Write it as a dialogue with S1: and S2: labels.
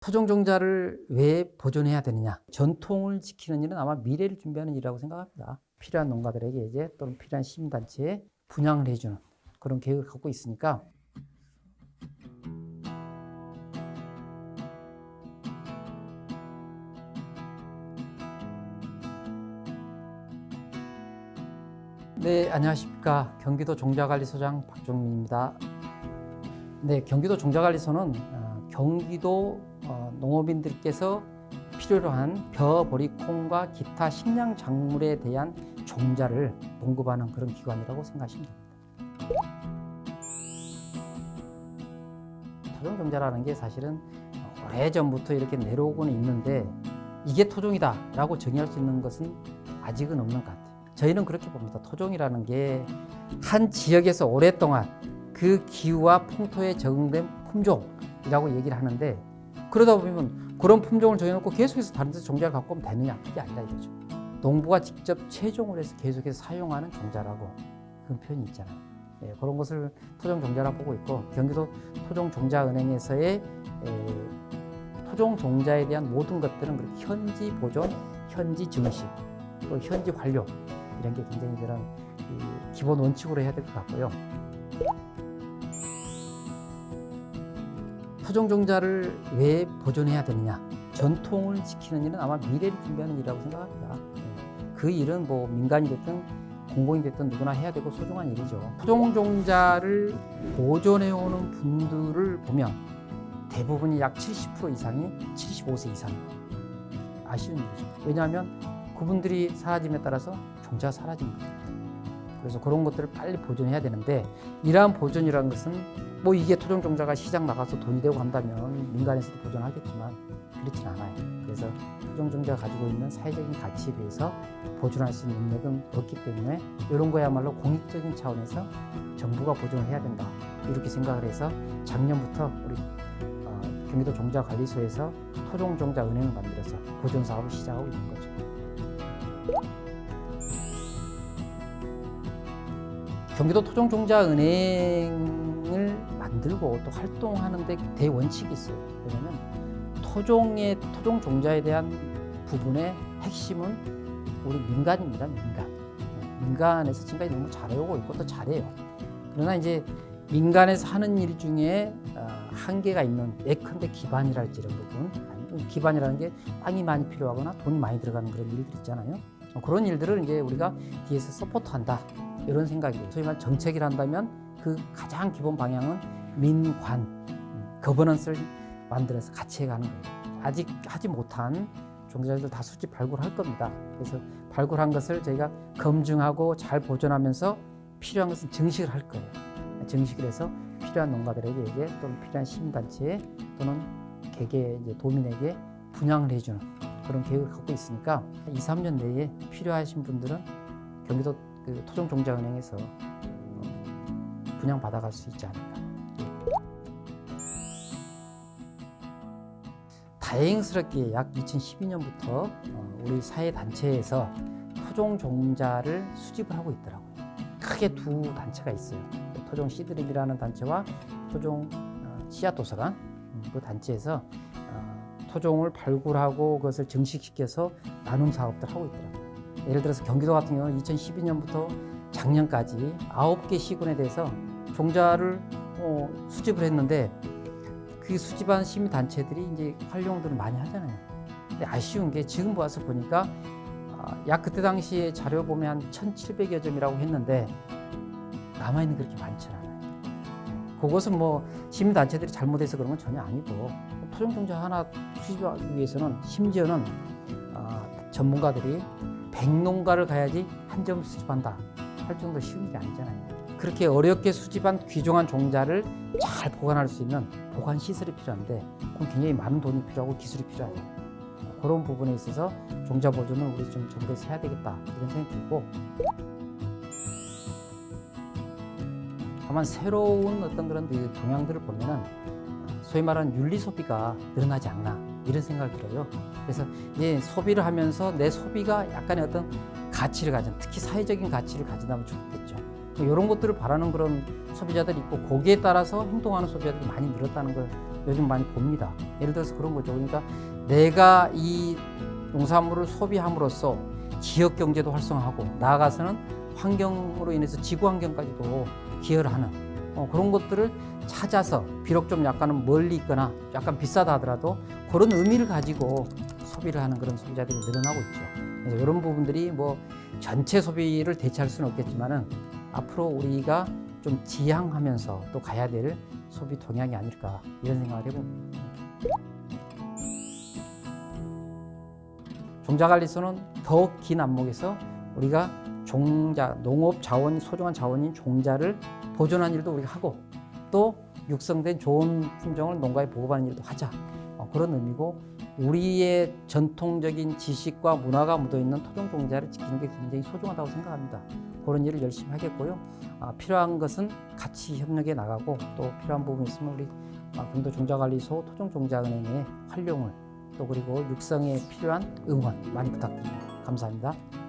S1: 토종종자를 왜 보존해야 되느냐? 전통을 지키는 일은 아마 미래를 준비하는 일이라고 생각합니다. 필요한 농가들에게 이제 또는 필요한 시민단체에 분양을 해주는 그런 계획을 갖고 있으니까 네, 안녕하십니까. 경기도 종자관리소장 박종민입니다. 네, 경기도 종자관리소는 어, 경기도 어, 농업인들께서 필요로 한 벼, 보리, 콩과 기타 식량 작물에 대한 종자를 공급하는 그런 기관이라고 생각하시면 됩니다. 토종 종자라는 게 사실은 오래전부터 이렇게 내려오고는 있는데 이게 토종이다라고 정의할 수 있는 것은 아직은 없는 것 같아요. 저희는 그렇게 봅니다. 토종이라는 게 한 지역에서 오랫동안 그 기후와 풍토에 적응된 품종 이라고 얘기를 하는데 그러다 보면 그런 품종을 정해놓고 계속해서 다른 데서 종자를 갖고 오면 되느냐 그게 아니라 이거죠. 농부가 직접 채종을 해서 계속해서 사용하는 종자라고 그런 표현이 있잖아요. 예, 그런 것을 토종 종자라 보고 있고 경기도 토종 종자은행에서의 에, 토종 종자에 대한 모든 것들은 그렇게 현지 보존, 현지 증식, 또 현지 관료 이런 게 굉장히 그런 이 기본 원칙으로 해야 될 것 같고요. 토종 종자를 왜 보존해야 되느냐? 전통을 지키는 일은 아마 미래를 준비하는 일이라고 생각합니다. 예. 그 일은 뭐 민간이 됐든 공공이 됐든 누구나 해야 되고 소중한 일이죠. 토종 종자를 보존해 오는 분들을 보면 대부분이 약 70% 이상이 75세 이상. 아쉬운 일이죠. 왜냐하면 그분들이 사라짐에 따라서 사라지는 거예요. 그래서 그런 것들을 빨리 보존해야 되는데 이러한 보존이라는 것은 뭐 이게 토종 종자가 시장 나가서 돈이 되고 한다면 민간에서도 보존하겠지만 그렇진 않아요. 그래서 토종 종자가 가지고 있는 사회적인 가치에 비해서 보존할 수 있는 능력은 없기 때문에 이런 거야말로 공익적인 차원에서 정부가 보존을 해야 된다 이렇게 생각을 해서 작년부터 우리 어, 경기도 종자관리소에서 토종 종자 은행을 만들어서 보존 사업을 시작하고 있는 거죠. 경기도 토종종자은행을 만들고 또 활동하는데 대원칙이 있어요. 왜냐하면 토종의 토종 종자에 대한 부분의 핵심은 우리 민간입니다. 민간. 민간에서 지금까지 너무 잘해오고 있고 또 잘해요. 그러나 이제 민간에서 하는 일 중에 어, 한계가 있는 예컨대 기반이랄지 이런 부분 기반이라는 게 땅이 많이 필요하거나 돈이 많이 들어가는 그런 일들 있잖아요. 어, 그런 일들을 이제 우리가 뒤에서 서포트한다 이런 생각이에요. 소위 말 정책을 한다면 그 가장 기본 방향은 민관 거버넌스를 만들어서 같이 해가는 거예요. 아직 하지 못한 종자들 다 수집 발굴할 겁니다. 그래서 발굴한 것을 저희가 검증하고 잘 보존하면서 필요한 것은 증식을 할 거예요. 증식을 해서 필요한 농가들에게 이제 또는 필요한 시민단체에 또는 개개 이제 도민에게 분양을 해주는 그런 계획을 갖고 있으니까 2, 3년 내에 필요하신 분들은 경기도 그 토종종자은행에서 어, 분양 받아갈 수 있지 않을까. 다행스럽게 약 2012년부터 어, 우리 사회 단체에서 토종 종자를 수집을 하고 있더라고요. 크게 두 단체가 있어요. 토종 시드림이라는 단체와 토종 어, 씨앗 도서관 음, 그 단체에서 어, 토종을 발굴하고 그것을 증식시켜서 나눔 사업들 하고 있더라고요. 예를 들어서 경기도 같은 경우는 2012년부터 작년까지 9개 시군에 대해서 종자를 어, 수집을 했는데 그 수집한 시민 단체들이 이제 활용들을 많이 하잖아요. 근데 아쉬운 게 지금 와서 보니까 아, 약 그때 당시에 자료 보면 한 1,700여 점이라고 했는데 남아 있는 그렇게 많지 않아요. 그것은 뭐 시민 단체들이 잘못해서 그런 건 전혀 아니고 토종 종자 하나 수집하기 위해서는 심지어는 아, 전문가들이 백농가를 가야지 한 점을 수집한다 할 정도 쉬운 일이 아니잖아요. 그렇게 어렵게 수집한 귀중한 종자를 잘 보관할 수 있는 보관 시설이 필요한데 그건 굉장히 많은 돈이 필요하고 기술이 필요하죠. 그런 부분에 있어서 종자 보존을 우리 좀 정부에서 해야 되겠다 이런 생각이 들고 다만 새로운 어떤 그런 그 동향들을 보면은 소위 말하는 윤리 소비가 늘어나지 않나 이런 생각을 들어요. 그래서 이제 소비를 하면서 내 소비가 약간의 어떤 가치를 가진 특히 사회적인 가치를 가진다면 좋겠죠. 이런 것들을 바라는 그런 소비자들이 있고 거기에 따라서 행동하는 소비자들이 많이 늘었다는 걸 요즘 많이 봅니다. 예를 들어서 그런 거죠. 그러니까 내가 이 농산물을 소비함으로써 지역 경제도 활성화하고 나아가서는 환경으로 인해서 지구 환경까지도 기여를 하는 어, 그런 것들을 찾아서 비록 좀 약간은 멀리 있거나 약간 비싸다 하더라도 그런 의미를 가지고 소비를 하는 그런 소비자들이 늘어나고 있죠. 그래서 이런 부분들이 뭐 전체 소비를 대체할 수는 없겠지만은 앞으로 우리가 좀 지향하면서 또 가야 될 소비 동향이 아닐까 이런 생각을 해봅니다. 종자관리소는 더긴 안목에서 우리가 종자, 농업 자원, 소중한 자원인 종자를 보존하는 일도 우리가 하고 또 육성된 좋은 품종을 농가에 보급하는 일도 하자. 어, 그런 의미고 우리의 전통적인 지식과 문화가 묻어있는 토종 종자를 지키는 게 굉장히 소중하다고 생각합니다. 그런 일을 열심히 하겠고요. 아, 필요한 것은 같이 협력해 나가고 또 필요한 부분이 있으면 우리 아, 금도 종자관리소 토종 종자은행의 활용을 또 그리고 육성에 필요한 응원 많이 부탁드립니다. 감사합니다.